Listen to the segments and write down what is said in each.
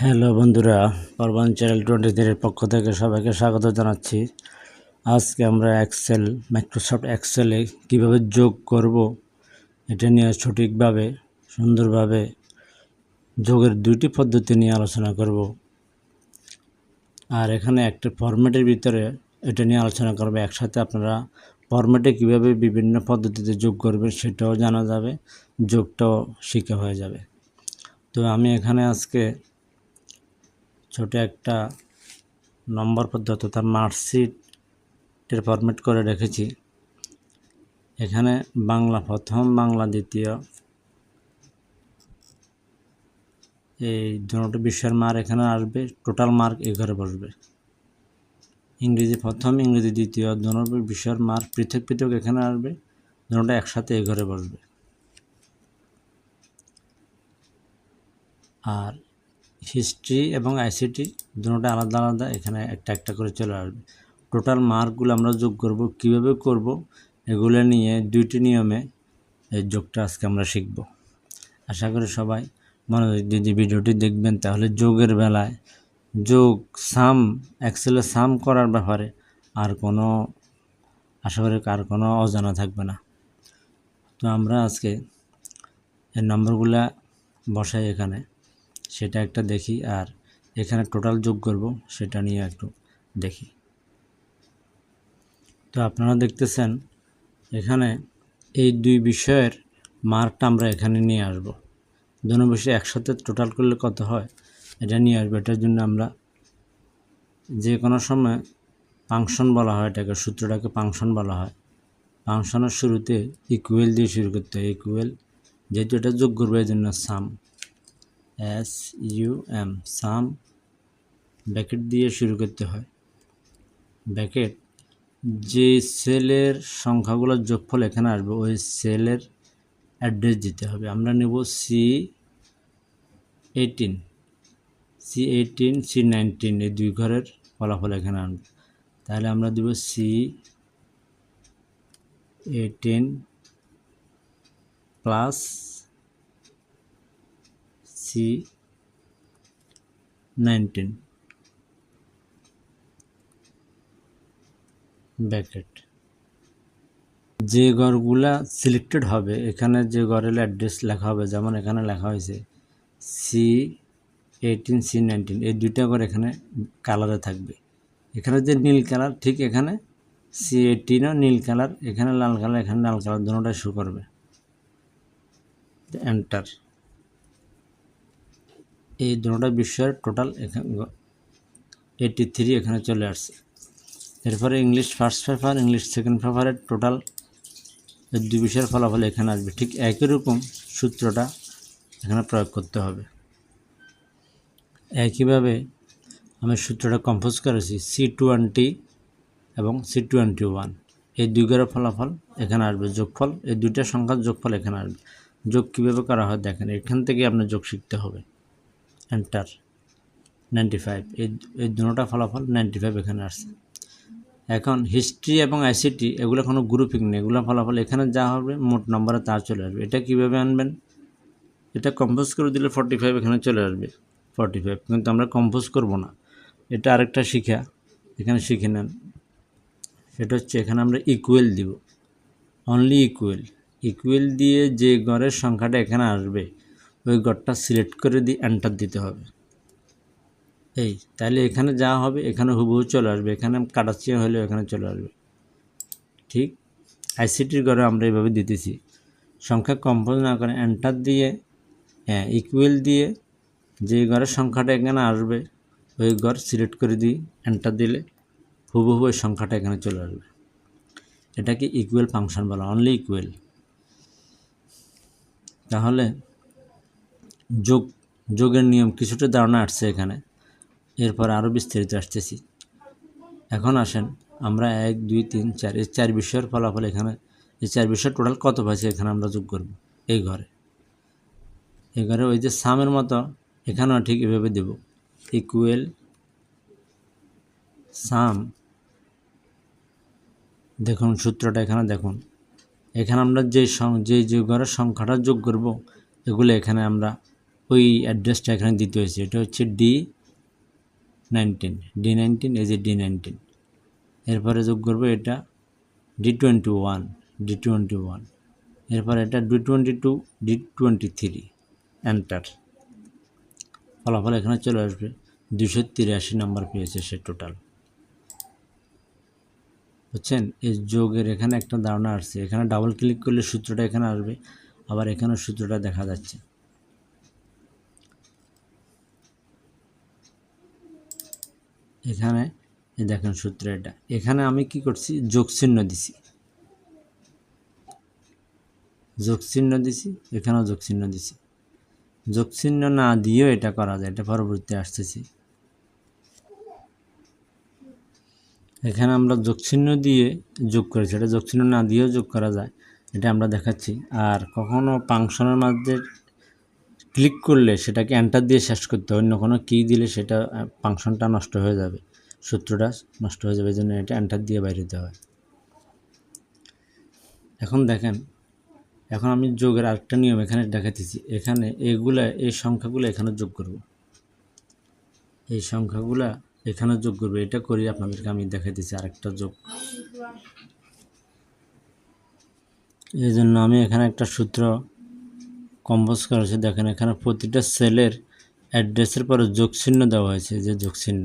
Hello বন্ধুরা পরবান channel twenty থ্রির পক্ষ থেকে সবাইকে স্বাগত জানাচ্ছি। আজকে আমরা এক্সেল মাইক্রোসফট এক্সেলে কীভাবে যোগ করব এটা নিয়ে সঠিকভাবে, সুন্দরভাবে যোগের দুইটি পদ্ধতি নিয়ে আলোচনা করব। আর এখানে একটা ফরম্যাটের ভিতরে এটা নিয়ে আলোচনা করবে। একসাথে আপনারা ফরম্যাটে কীভাবে বিভিন্ন পদ্ধতিতে যোগ করবেন সেটাও জানা যাবে, যোগটাও শিখা হয়ে যাবে। তো আমি এখানে আজকে ছোট একটা নম্বর পদ্ধতি তার মার্কশিটের ফরম্যাট করে রেখেছি। এখানে বাংলা, প্রথম বাংলা, দ্বিতীয়। এই দুটো বিষয়ের মার্ক এখানে আসবে টোটাল মার্ক এই ঘরে বসবে। ইংরেজি প্রথম, ইংরেজি দ্বিতীয়, দুটো বিষয়ের মার্ক পৃথক পৃথক এখানে আসবে দুটো একসাথে এই ঘরে বসবে। আর হিস্ট্রি এবং আইসিটি দুটোটা আলাদা আলাদা, এখানে একটা একটা করে চলে আসবে। টোটাল মার্কগুলো আমরা যোগ করব, কীভাবে করব, এগুলো নিয়ে দুইটি নিয়মে এই যোগটা আজকে আমরা শিখব। আশা করি সবাই মনোযোগ দিয়ে যে ভিডিওটি দেখবেন, তাহলে যোগের বেলায় যোগ সাম এক্সেলে সাম করার ব্যাপারে আর কোনো, আশা করি আর কোনো অজানা থাকবে না। তো আমরা আজকে এই নম্বরগুলা বসাই এখানে। সেটা একটা দেখি, আর এখানে টোটাল যোগ করব, সেটা নিয়ে একটু দেখি। তো আপনারা দেখতেছেন, এখানে এই দুই বিষয়ের মার্কটা আমরা এখানে নিয়ে আসব। দুটো বিষয় একসাথে টোটাল করলে কত হয়, এটা নিয়ে আসব। এটার জন্য আমরা যে কোনো সময় ফাংশন বলা হয়, এটাকে সূত্রটাকে ফাংশন বলা হয়। ফাংশনের শুরুতে ইকুয়েল দিয়ে শুরু করতে হয়। ইকুয়েল যেহেতু এটা যোগ করবে এই জন্য sum S U M sum bracket দিয়ে শুরু করতে হয়। ব্যাকেট যে সেলের সংখ্যাগুলোর যোগফল এখানে আসবে, ওই সেলের অ্যাড্রেস দিতে হবে। আমরা নেব C eighteen C eighteen C nineteen এই দুই ঘরের ফলাফল এখানে আনবে। তাহলে আমরা দেব C eighteen plus C nineteen bracket যে ঘরগুলা সিলেক্টেড হবে, এখানে যে ঘরের অ্যাড্রেস লেখা হবে, যেমন এখানে লেখা হয়েছে সি এইটিন সি নাইনটিন এই দুইটা ঘর এখানে কালারে থাকবে। এখানে যে নীল কালার ঠিক এখানে সি এইটিনও নীল কালার এখানে লাল কালার এখানে লাল কালার দুটোটাই শো করবে। এন্টার এই দুটা বিষয়ের টোটাল এখানে এইটি থ্রি এখানে চলে আসছে। এরপরে English first paper English second পেপারের টোটাল দুই বিষয়ের ফলাফল এখানে আসবে। ঠিক একই রকম সূত্রটা এখানে প্রয়োগ করতে হবে। একইভাবে আমি সূত্রটা কম্পোজ করেছি সি টোয়েন্টি এবং সি টোয়েন্টি ওয়ান এই দুই ঘরের ফলাফল এখানে আসবে। যোগফল, এই দুইটা সংখ্যার যোগফল এখানে আসবে। যোগ কীভাবে করা হয় দেখেন, এখান থেকে আপনার যোগ শিখতে হবে। এন্টার নাইনটি ফাইভ এই এই দুটোটা ফলাফল নাইনটি ফাইভ এখানে আসছে। এখন হিস্ট্রি এবং আইসিটি এগুলো কোনো গ্রুপিং নেই। এগুলো ফলাফল এখানে যা হবে, মোট নম্বরে তা চলে আসবে। এটা কীভাবে আনবেন? এটা কম্পোজ করে দিলে ফর্টি ফাইভ এখানে চলে আসবে। ফর্টি ফাইভ কিন্তু আমরা কম্পোজ করব না। এটা আরেকটা শিখা। এখানে শিখে নেন। সেটা হচ্ছে এখানে আমরা ইকুয়েল দিব। অনলি ইকুয়েল ইকুয়েল দিয়ে যে গড়ের সংখ্যাটা এখানে আসবে ওই গড়টা সিলেক্ট করে দিয়ে এন্টার দিতে হবে। এই, তাহলে এখানে যা হবে, এখানে হুবহু চলে আসবে। এখানে কাটাচিয়া হলেও এখানে চলে আসবে। ঠিক? আইসিটির ঘরে আমরা এইভাবে দিতেছি। সংখ্যা কম্পোজ না করে এন্টার দিয়ে হ্যাঁ ইকুয়েল দিয়ে যে ঘরের সংখ্যাটা এখানে আসবে, ওই ঘর সিলেক্ট করে দিই এন্টার দিলে হুবহু ওই সংখ্যাটা এখানে চলে আসবে। এটাকে ইকুয়েল ফাংশন বলা অনলি ইকুয়েল তাহলে যোগ, যোগের নিয়ম কিছুটা ধারণা আসছে এখানে। এরপর আরও বিস্তারিত আসতেছি। এখন আসেন, আমরা এক, দুই, তিন, চার, এই চার বিষয়ের ফলাফল এখানে, এই চার বিষয়ের টোটাল কত পাইছে এখানে আমরা যোগ করব, এই ঘরে। এই ঘরে ওই যে সামের মতো, এখানেও ঠিক এভাবে দেব। ইকুয়েল সাম দেখুন সূত্রটা এখানে দেখুন। এখানে আমরা যে যে যে ঘরের সংখ্যাটা যোগ করব, এগুলো এখানে আমরা ওই অ্যাড্রেসটা এখানে দিতে হয়েছে। এটা হচ্ছে ডি নাইনটিন ডি নাইনটিন এই যে ডি নাইনটিন এরপরে যোগ করব এটা D twenty one D twenty one এরপর এটা D twenty two D twenty three enter ফলাফল এখানে চলে আসবে। দুশো তিরাশি নাম্বার পেয়েছে সে টোটাল বুঝছেন? এই যোগের এখানে একটা ধারণা আসছে। এখানে ডাবল ক্লিক করলে সূত্রটা এখানে আসবে। আবার এখানে সূত্রটা দেখা যাচ্ছে। এখানে, এই দেখেন সূত্র এটা। এখানে আমি কি করছি? যোগ চিহ্ন দিছি। যোগ চিহ্ন দিছি, এখানেও যোগ চিহ্ন দিছি। যোগ চিহ্ন না দিয়েও এটা করা যায়, এটা পরবর্তী আসতেছি। এখানে আমরা যোগ চিহ্ন দিয়ে যোগ করেছি, এটা যোগ চিহ্ন না দিয়েও যোগ করা যায়, এটা আমরা দেখাচ্ছি। আর কখনো ফাংশনের মধ্যে ক্লিক করলে সেটাকে এন্টার দিয়ে শেষ করতে অন্য কোনো কী দিলে সেটা ফাংশনটা নষ্ট হয়ে যাবে। সূত্রটা নষ্ট হয়ে যাবে এই জন্য এটা এন্টার দিয়ে বাইরে দিতে হয়। এখন দেখেন, এখন আমি যোগের আরেকটা নিয়ম এখানে দেখাতেছি এখানে এগুলা, এই সংখ্যাগুলো এখানে যোগ করব। এই সংখ্যাগুলা এখানে যোগ করব। এটা করি আপনাদেরকে আমি দেখাইতেছি আরেকটা যোগ। এই জন্য আমি এখানে একটা সূত্র কম্পোজ করেছি দেখেন এখানে প্রতিটা সেলের অ্যাড্রেসের পরে যোগ চিহ্ন দেওয়া হয়েছে যে যোগ চিহ্ন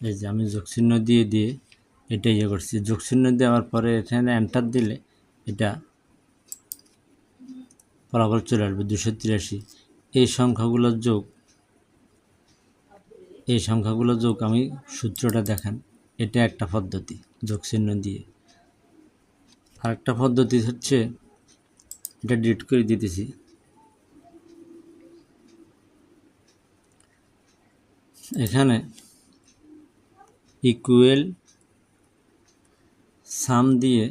এই যে আমি যোগ চিহ্ন দিয়ে দিয়ে এটা ইয়ে করছি। যোগ চিহ্ন দেওয়ার পরে এখানে এন্টার দিলে এটা ফলাফল চলে আসবে দুশো তিরাশি। এই সংখ্যাগুলোর যোগ, এই সংখ্যাগুলো যোগ আমি সূত্রটা দেখান, এটা একটা পদ্ধতি যোগ চিহ্ন দিয়ে। আরেকটা পদ্ধতি হচ্ছে এটা ডিলিট করে দিতেছি। এখানে ইকুয়েল সাম দিয়ে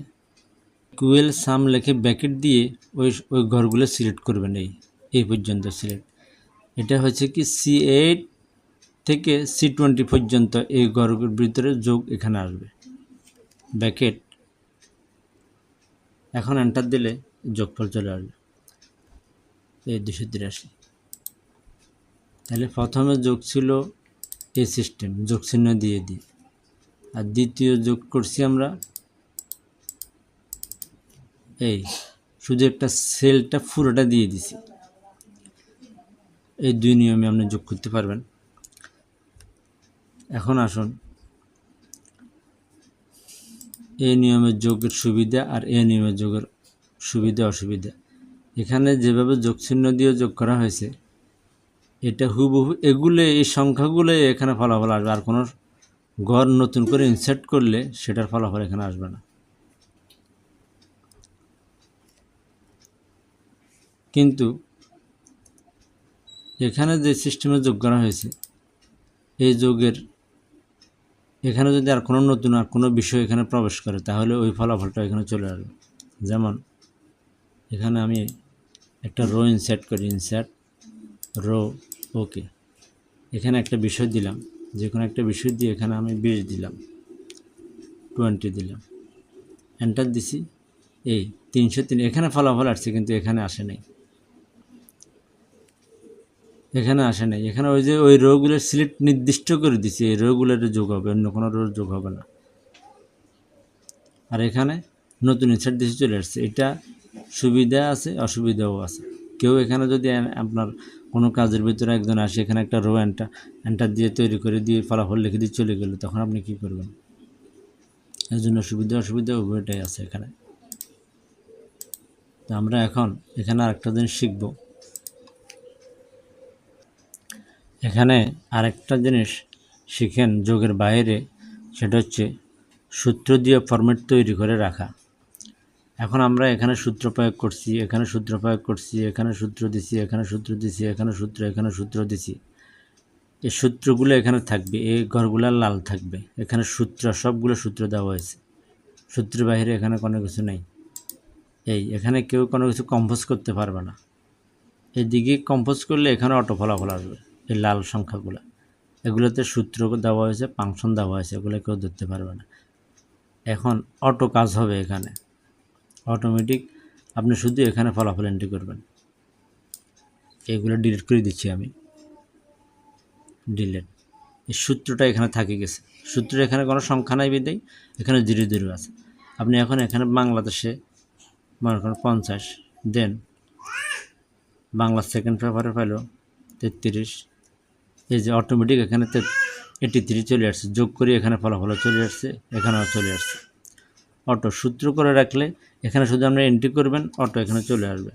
ইকুয়েল সাম লেখে ব্যাকেট দিয়ে ওই ওই ঘরগুলো সিলেক্ট করবেন এই এই পর্যন্ত সিলেক্ট এটা হচ্ছে কি সি এইট থেকে সি টোয়েন্টি পর্যন্ত এই ঘরগুলোর ভিতরে যোগ এখানে আসবে। ব্যাকেট এখন এন্টার দিলে যোগফল চলে আসবে। এই দুশো তিরাশি। তাহলে প্রথমে যোগ ছিল এই সিস্টেম যোগ চিহ্ন দিয়ে দিয়ে আর দ্বিতীয় যোগ করছি আমরা এই, শুধু একটা সেলটা পুরোটা দিয়ে দিছি। এই দুই নিয়মে আপনি যোগ করতে পারবেন। এখন আসুন। এই নিয়মের যোগের সুবিধা আর এই নিয়মের যোগের সুবিধা, অসুবিধা। এখানে যেভাবে যোগ চিহ্ন দিয়ে যোগ করা হয়েছে, এটা হুবহু এগুলো, এই সংখ্যাগুলো এখানে ফলাফল আসবে। আর কোনো ঘর নতুন করে ইনসার্ট করলে সেটার ফলাফল এখানে আসবে না। কিন্তু এখানে যে সিস্টেমে যোগ করা হয়েছে, এই যোগের এখানে যদি আর কোনো নতুন আর কোনো বিষয় এখানে প্রবেশ করে, তাহলে ওই ফলাফলটা এখানে চলে আসবে। যেমন, এখানে আমি একটা রো ইনসার্ট করি ইনসার্ট রো ওকে এখানে একটা বিষয় দিলাম, যে কোনো একটা বিষয় দিয়ে এখানে আমি বিশ দিলাম টোয়েন্টি দিলাম। এন্টার দিছি, এই তিনশো তিন, এখানে ফলাফল আসছে কিন্তু এখানে আসে নাই। এখানে আসে নাই। এখানে ওই যে ওই রোগুলোর সিলেক্ট নির্দিষ্ট করে দিছি, এই রোগুলোর যোগ হবে, অন্য কোনো রোগ যোগ হবে না। আর এখানে নতুন ইনসার্ট দিছি চলে আসছে। এটা সুবিধা আছে, অসুবিধাও আছে। কেউ এখানে যদি আপনার কোনো কাজের ভিতরে একজন আসে, এখানে একটা রো এন্টার এন্টার দিয়ে তৈরি করে দিয়ে ফলাফল লিখে দিয়ে চলে গেল, তখন আপনি কি করবেন? এর জন্য সুবিধা, অসুবিধা উভয়টাই আছে এখানে। তো আমরা এখন এখানে আরেকটা জিনিস শিখব। এখানে আরেকটা জিনিস শিখেন যোগের বাইরে, সেটা হচ্ছে সূত্র দিয়ে ফরম্যাট তৈরি করে রাখা। এখন আমরা এখানে সূত্র প্রয়োগ করছি, এখানে সূত্র প্রয়োগ করছি, এখানে সূত্র দিছি, এখানে সূত্র দিছি, এখানে সূত্র এখানে সূত্র দিছি। এই সূত্রগুলো এখানে থাকবে, এই ঘরগুলো লাল থাকবে। এখানে সূত্র, সবগুলো সূত্র দেওয়া হয়েছে। সূত্রের বাইরে এখানে কোনো কিছু নেই। এই, এখানে কেউ কোনো কিছু কম্পোজ করতে পারবে না। এদিকে কম্পোজ করলে এখানে অটো ফলাফল আসবে। এই লাল সংখ্যাগুলো। এগুলোতে সূত্র দেওয়া হয়েছে ফাংশন দেওয়া হয়েছে, এগুলো কেউ ধরতে পারবে না। এখন অটো কাজ হবে এখানে। অটোমেটিক আপনি শুধু এখানে ফলাফল এন্ট্রি করবেন। এগুলো ডিলিট করে দিচ্ছি আমি। ডিলিট এই সূত্রটা এখানে থাকে গেছে। সূত্র এখানে কোনো সংখ্যা নাই বিদায় এখানে জিরো জিরো আছে। আপনি এখন এখানে বাংলাদেশে মনে করেন পঞ্চাশ, দেন বাংলা সেকেন্ড পেপারে পাইল তেত্রিশ এই যে অটোমেটিক এখানে এইটি থ্রি চলে আসছে। যোগ করে এখানে ফলাফল চলে আসছে, এখানেও চলে আসছে। অটো সূত্র করে রাখলে এখানে শুধু আপনি এন্ট্রি করবেন, অটো এখানে চলে আসবে।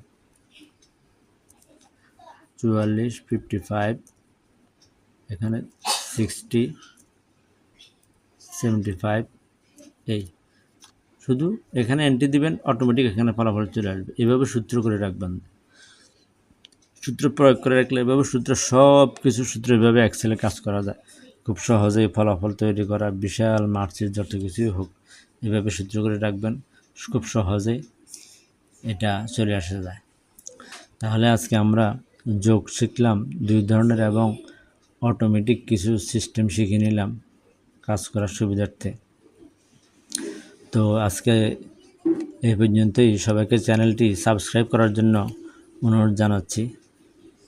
চুয়াল্লিশ ফিফটি ফাইভ এখানে সিক্সটি সেভেন্টি ফাইভ এই। শুধু এখানে এন্ট্রি দিবেন অটোমেটিক এখানে ফলাফল চলে আসবে। এভাবে সূত্র করে রাখবেন। সূত্র প্রয়োগ করে রাখলে এভাবে সূত্র সব কিছু সূত্র এভাবে এক্সেলে কাজ করা যায়। খুব সহজেই ফলাফল তৈরি করা, বিশাল মার্চের যত কিছুই হোক, এভাবে সূত্র করে রাখবেন। খুব সহজেই এটা চলে আসা যায়। তাহলে আজকে আমরা যোগ শিখলাম, দুই ধরনের এবং অটোমেটিক কিছু সিস্টেম শিখে নিলাম কাজ করার সুবিধার্থে। তো আজকে এই পর্যন্তই। সবাইকে চ্যানেলটি সাবস্ক্রাইব করার জন্য অনুরোধ জানাচ্ছি।